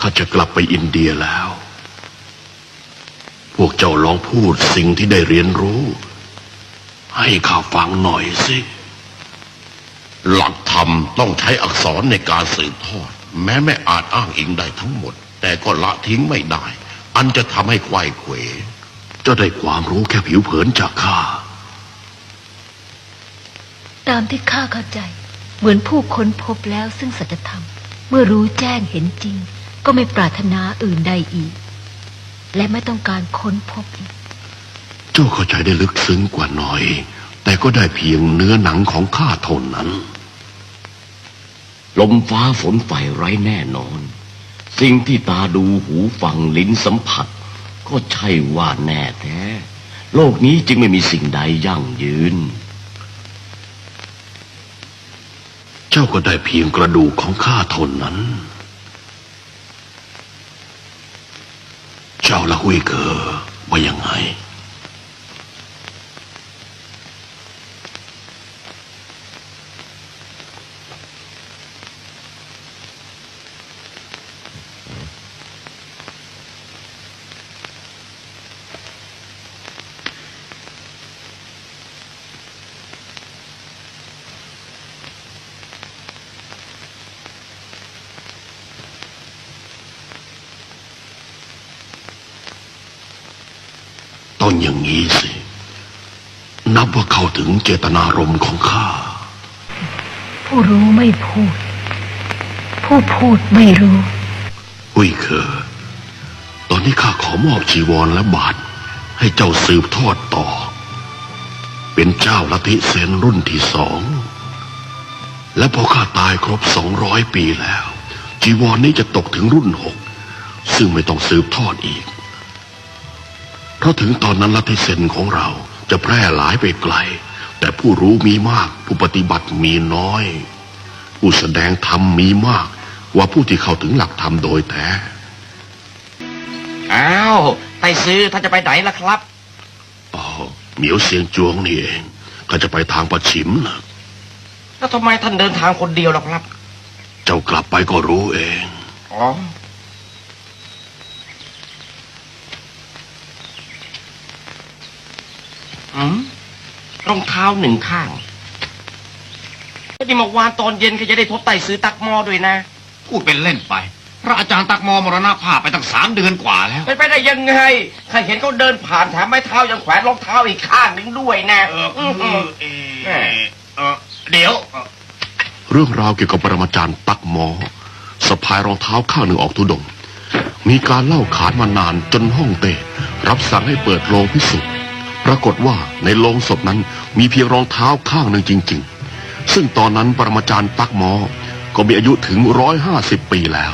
ข้าจะกลับไปอินเดียแล้ว พวกเจ้าลองพูดสิ่งที่ได้เรียนรู้ ให้ข้าฟังหน่อยสิ หลักธรรมต้องใช้อักษรในการสืบทอด แม้ไม่อาจอ้างอิงได้ทั้งหมด แต่ก็ละทิ้งไม่ได้ อันจะทำให้ไขว้เขวจ้าได้ความรู้แค่ผิวเผินจากข้า ตามที่ข้าเข้าใจ เหมือนผู้ค้นพบแล้วซึ่งสัจธรรม เมื่อรู้แจ้งเห็นจริง ก็ไม่ปรารถนาอื่นใดอีก และไม่ต้องการค้นพบอีก เจ้าเข้าใจได้ลึกซึ้งกว่าหน่อย แต่ก็ได้เพียงเนื้อหนังของข้าเท่านั้น ลมฟ้าฝนไฟไร้แน่นอน สิ่งที่ตาดูหูฟังลิ้นสัมผัส ก็ใช่ว่าแน่แท้ โลกนี้จึงไม่มีสิ่งใดยั่งยืนเจ้าก็ได้เพียงกระดูกของข้าเท่านั้น จ้าละหุยเกอว่ายังไง ต้องอย่างนี้สิ นับว่าเข้าถึงเจตนารมณ์ของข้า ผู้รู้ไม่พูด ผู้พูดไม่รู้หุยเคอตอนนี้ข้าขอมอบชีวรและบาท ให้เจ้าสืบทอดต่อ เป็นเจ้าลัทธิเซนรุ่นที่สอง และพอข้าตายครบสองร้อยปีแล้ว จีวรนี้จะตกถึงรุ่นหก ซึ่งไม่ต้องสืบทอดอีกเพ ราะถึงตอนนั้นลัทธิเซนของเราจะแพร่หลายไปไกล แต่ผู้รู้มีมาก ผู้ปฏิบัติมีน้อย ผู้แสดงธรรมมีมากกว่าผู้ที่เข้าถึงหลักธรรมโดยแท้ อ้าวไต้ซื้อท่านจะไปไหนล่ะครับอ๋อเหมียวเสียงจวงนี่เองก็จะไปทางปัชิมนะแล้วทำไมท่านเดินทางคนเดียวล่ะครับ เจ้ากลับไปก็รู้เอง อ๋อ อืมรองเท้าหนึ่งข้างนี่เมื่อวานตอนเย็นก็จะได้พบไต่ซื้อตักหมอด้วยนะ พูดเป็นเล่นไป พระอาจารย์ตักมอมรณภาพไปตั้งสามเดือนกว่าแล้ว เป็นไปได้ยังไงข้าเห็นเขาเดินผ่านแถมไม้เท้ายังแขวนรองเท้าอีกข้างหนึ่งด้วยนะเออเออหืออเออเออเดี๋ยวเอ่อเรื่องราวเกี่ยวกับปรมาจารย์ตักหมอสะพายรองเท้าข้างหนึ่งออกทุดงค์มีการเล่าขานมานานจนห้องเต้รับสั่งให้เปิดโลงพิสูจน์ ปรากฏว่าในโลงศพนั้นมีเพียงรองเท้าข้างหนึ่งจริง ๆ ซึ่งตอนนั้นปรมาจารย์ตักหมอ ก็มีอายุถึงร้อยห้าสิบปีแล้ว